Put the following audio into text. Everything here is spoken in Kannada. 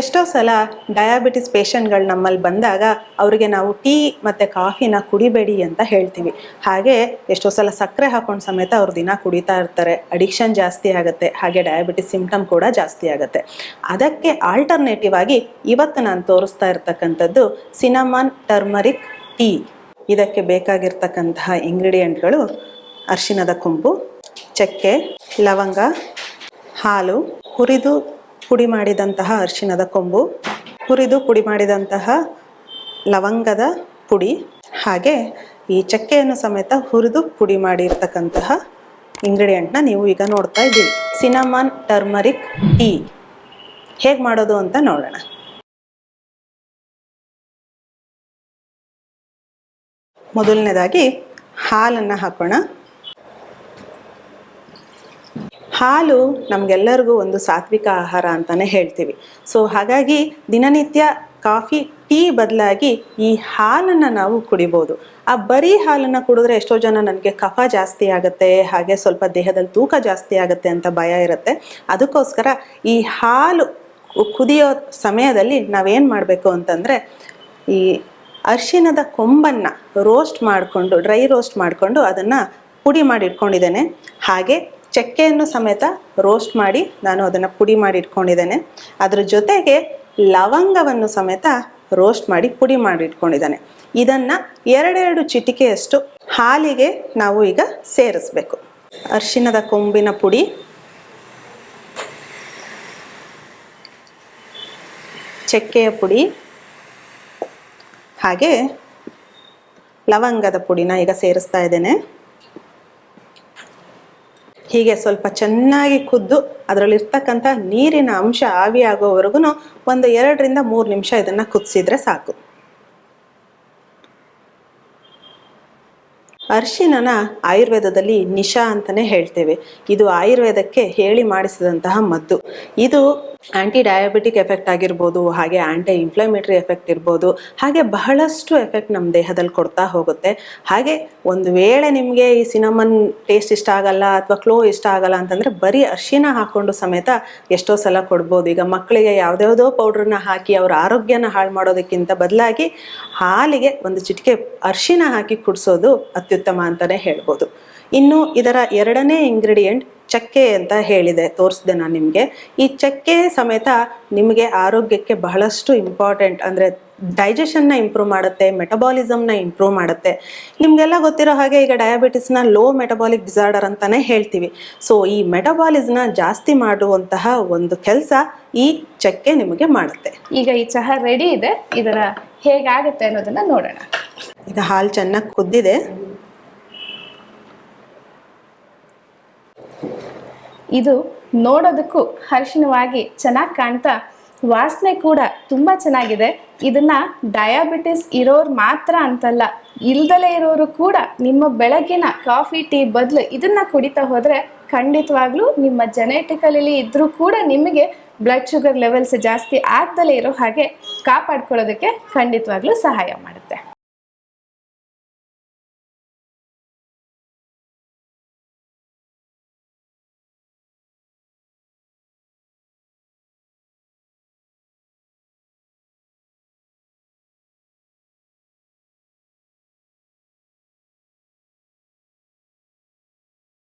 ಎಷ್ಟೋ ಸಲ ಡಯಾಬಿಟಿಸ್ ಪೇಷಂಟ್ಗಳು ನಮ್ಮಲ್ಲಿ ಬಂದಾಗ ಅವರಿಗೆ ನಾವು ಟೀ ಮತ್ತು ಕಾಫಿನ ಕುಡಿಬೇಡಿ ಅಂತ ಹೇಳ್ತೀವಿ. ಹಾಗೆ ಎಷ್ಟೋ ಸಲ ಸಕ್ಕರೆ ಹಾಕೊಂಡು ಸಮೇತ ಅವ್ರು ದಿನ ಕುಡಿತಾ ಇರ್ತಾರೆ. ಅಡಿಕ್ಷನ್ ಜಾಸ್ತಿ ಆಗುತ್ತೆ. ಹಾಗೆ ಡಯಾಬಿಟಿಸ್ ಸಿಂಪ್ಟಮ್ ಕೂಡ ಜಾಸ್ತಿ ಆಗುತ್ತೆ. ಅದಕ್ಕೆ ಆಲ್ಟರ್ನೇಟಿವ್ ಆಗಿ ಇವತ್ತು ನಾನು ತೋರಿಸ್ತಾ ಇರ್ತಕ್ಕಂಥದ್ದು ಸಿನಮನ್ ಟರ್ಮರಿಕ್ ಟೀ ಇದಕ್ಕೆ ಬೇಕಾಗಿರ್ತಕ್ಕಂತಹ ಇಂಗ್ರೀಡಿಯೆಂಟ್ಗಳು ಅರಿಶಿನದ ಕೊಂಬು, ಚಕ್ಕೆ, ಲವಂಗ, ಹಾಲು, ಹುರಿದು ಪುಡಿ ಮಾಡಿದಂತಹ ಅರಿಶಿನದ ಕೊಂಬು, ಹುರಿದು ಪುಡಿ ಮಾಡಿದಂತಹ ಲವಂಗದ ಪುಡಿ, ಹಾಗೆ ಈ ಚಕ್ಕೆಯನ್ನು ಸಮೇತ ಹುರಿದು ಪುಡಿ ಮಾಡಿರ್ತಕ್ಕಂತಹ ಇಂಗ್ರೀಡಿಯೆಂಟ್ನ ನೀವು ಈಗ ನೋಡ್ತಾ ಇದ್ದೀವಿ ಸಿನಮನ್ ಟರ್ಮರಿಕ್ ಟೀ ಹೇಗೆ ಮಾಡೋದು ಅಂತ ನೋಡೋಣ. ಮೊದಲನೇದಾಗಿ ಹಾಲನ್ನು ಹಾಕೋಣ. ಹಾಲು ನಮಗೆಲ್ಲರಿಗೂ ಒಂದು ಸಾತ್ವಿಕ ಆಹಾರ ಅಂತಲೇ ಹೇಳ್ತೀವಿ. ಸೊ ಹಾಗಾಗಿ ದಿನನಿತ್ಯ ಕಾಫಿ, ಟೀ ಬದಲಾಗಿ ಈ ಹಾಲನ್ನು ನಾವು ಕುಡಿಬೋದು. ಆ ಬರೀ ಹಾಲನ್ನು ಕುಡಿದ್ರೆ ಎಷ್ಟೋ ಜನ ನನಗೆ ಕಫ ಜಾಸ್ತಿ ಆಗುತ್ತೆ, ಹಾಗೆ ಸ್ವಲ್ಪ ದೇಹದಲ್ಲಿ ತೂಕ ಜಾಸ್ತಿ ಆಗುತ್ತೆ ಅಂತ ಭಯ ಇರುತ್ತೆ. ಅದಕ್ಕೋಸ್ಕರ ಈ ಹಾಲು ಕುದಿಯೋ ಸಮಯದಲ್ಲಿ ನಾವೇನು ಮಾಡಬೇಕು ಅಂತಂದರೆ, ಈ ಅರಿಶಿನದ ಕೊಂಬನ್ನು ರೋಸ್ಟ್ ಮಾಡಿಕೊಂಡು ಡ್ರೈ ರೋಸ್ಟ್ ಮಾಡಿಕೊಂಡು ಅದನ್ನು ಪುಡಿ ಮಾಡಿ ಇಟ್ಕೊಂಡಿದ್ದೇನೆ ಹಾಗೆ ಚಕ್ಕೆಯನ್ನು ಸಮೇತ ರೋಸ್ಟ್ ಮಾಡಿ ನಾನು ಅದನ್ನು ಪುಡಿ ಮಾಡಿ ಇಟ್ಕೊಂಡಿದ್ದೇನೆ. ಅದರ ಜೊತೆಗೆ ಲವಂಗವನ್ನು ಸಮೇತ ರೋಸ್ಟ್ ಮಾಡಿ ಪುಡಿ ಮಾಡಿ ಇಟ್ಕೊಂಡಿದ್ದಾನೆ. ಇದನ್ನು ಎರಡೆರಡು ಚಿಟಿಕೆಯಷ್ಟು ಹಾಲಿಗೆ ನಾವು ಈಗ ಸೇರಿಸ್ಬೇಕು. ಅರಿಶಿನದ ಕೊಂಬಿನ ಪುಡಿ. ಚಕ್ಕೆಯ ಪುಡಿ. ಹಾಗೆ ಲವಂಗದ ಪುಡಿನ ಈಗ ಸೇರಿಸ್ತಾ ಇದ್ದೇನೆ. ಹೀಗೆ ಸ್ವಲ್ಪ ಚೆನ್ನಾಗಿ ಕುದ್ದು ಅದರಲ್ಲಿರ್ತಕ್ಕಂಥ ನೀರಿನ ಅಂಶ ಆವಿ ಆಗೋವರೆಗೂ ಒಂದು ಎರಡರಿಂದ ಮೂರು ನಿಮಿಷ ಇದನ್ನು ಕುದಿಸಿದ್ರೆ ಸಾಕು. ಅರ್ಶಿನನ ಆಯುರ್ವೇದದಲ್ಲಿ ನಿಶಾ ಅಂತಲೇ ಹೇಳ್ತೇವೆ. ಇದು ಆಯುರ್ವೇದಕ್ಕೆ ಹೇಳಿ ಮಾಡಿಸಿದಂತಹ ಮದ್ದು. ಇದು ಆಂಟಿ ಡಯಾಬಿಟಿಕ್ ಎಫೆಕ್ಟ್ ಆಗಿರ್ಬೋದು, ಹಾಗೆ ಆಂಟಿ ಇನ್ಫ್ಲಮೇಟರಿ ಎಫೆಕ್ಟ್ ಇರ್ಬೋದು, ಹಾಗೆ ಬಹಳಷ್ಟು ಎಫೆಕ್ಟ್ ನಮ್ಮ ದೇಹದಲ್ಲಿ ಕೊಡ್ತಾ ಹೋಗುತ್ತೆ. ಹಾಗೆ ಒಂದು ವೇಳೆ ನಿಮಗೆ ಈ ಸಿನಮನ್ ಟೇಸ್ಟ್ ಇಷ್ಟ ಆಗಲ್ಲ ಅಥವಾ ಕ್ಲೋ ಇಷ್ಟ ಆಗಲ್ಲ ಅಂತಂದರೆ ಬರೀ ಅರ್ಶಿನ ಹಾಕ್ಕೊಂಡು ಸಮೇತ ಎಷ್ಟೋ ಸಲ ಕೊಡ್ಬೋದು. ಈಗ ಮಕ್ಕಳಿಗೆ ಯಾವುದ್ಯಾವುದೋ ಪೌಡ್ರನ್ನ ಹಾಕಿ ಅವ್ರ ಆರೋಗ್ಯನ ಹಾಳು ಮಾಡೋದಕ್ಕಿಂತ ಬದಲಾಗಿ ಹಾಲಿಗೆ ಒಂದು ಚಿಟಿಕೆ ಅರ್ಶಿನ ಹಾಕಿ ಕುಡಿಸೋದು ಅತ್ಯುತ್ತಮ ಅಂತಲೇ ಹೇಳ್ಬೋದು. ಇನ್ನು ಇದರ ಎರಡನೇ ಇಂಗ್ರೀಡಿಯೆಂಟ್ ಚಕ್ಕೆ ಅಂತ ಹೇಳಿದೆ ತೋರಿಸಿದೆ ನಾನು ನಿಮಗೆ. ಈ ಚಕ್ಕೆ ಸಮೇತ ನಿಮಗೆ ಆರೋಗ್ಯಕ್ಕೆ ಬಹಳಷ್ಟು ಇಂಪಾರ್ಟೆಂಟ್ ಅಂದರೆ ಡೈಜೆಷನ್ನ ಇಂಪ್ರೂವ್ ಮಾಡುತ್ತೆ ಮೆಟಬಾಲಿಸಮ್ನ ಇಂಪ್ರೂವ್ ಮಾಡುತ್ತೆ. ನಿಮಗೆಲ್ಲ ಗೊತ್ತಿರೋ ಹಾಗೆ ಈಗ ಡಯಾಬಿಟಿಸ್ನ ಲೋ ಮೆಟಬಾಲಿಕ್ ಡಿಸಾರ್ಡರ್ ಅಂತಲೇ ಹೇಳ್ತೀವಿ. ಸೊ ಈ ಮೆಟಬಾಲಿಸ್ನ ಜಾಸ್ತಿ ಮಾಡುವಂತಹ ಒಂದು ಕೆಲಸ ಈ ಚಕ್ಕೆ ನಿಮಗೆ ಮಾಡುತ್ತೆ. ಈಗ ಈ ಚಹಾ ರೆಡಿ ಇದೆ ಇದರ ಹೇಗಾಗುತ್ತೆ ಅನ್ನೋದನ್ನ ನೋಡೋಣ. ಇದು ಹಾಲು ಚೆನ್ನಾಗಿ ಕುದ್ದಿದೆ. ಇದು ನೋಡೋದಕ್ಕೂ ಹರ್ಷಣವಾಗಿ ಚೆನ್ನಾಗಿ ಕಾಣ್ತಾ ವಾಸನೆ ಕೂಡ ತುಂಬ ಚೆನ್ನಾಗಿದೆ. ಇದನ್ನ ಡಯಾಬಿಟಿಸ್ ಇರೋರು ಮಾತ್ರ ಅಂತಲ್ಲ, ಇಲ್ದಲೇ ಇರೋರು ಕೂಡ ನಿಮ್ಮ ಬೆಳಗಿನ ಕಾಫಿ, ಟೀ ಬದಲು ಇದನ್ನ ಕುಡಿತಾ ಹೋದ್ರೆ ಖಂಡಿತವಾಗ್ಲೂ ನಿಮ್ಮ ಜೆನೆಟಿಕಲಿ ಇದ್ರೂ ಕೂಡ ನಿಮಗೆ ಬ್ಲಡ್ ಶುಗರ್ ಲೆವೆಲ್ಸ್ ಜಾಸ್ತಿ ಆಗ್ದಲೇ ಇರೋ ಹಾಗೆ ಕಾಪಾಡ್ಕೊಳ್ಳೋದಕ್ಕೆ ಖಂಡಿತವಾಗ್ಲೂ ಸಹಾಯ ಮಾಡುತ್ತೆ.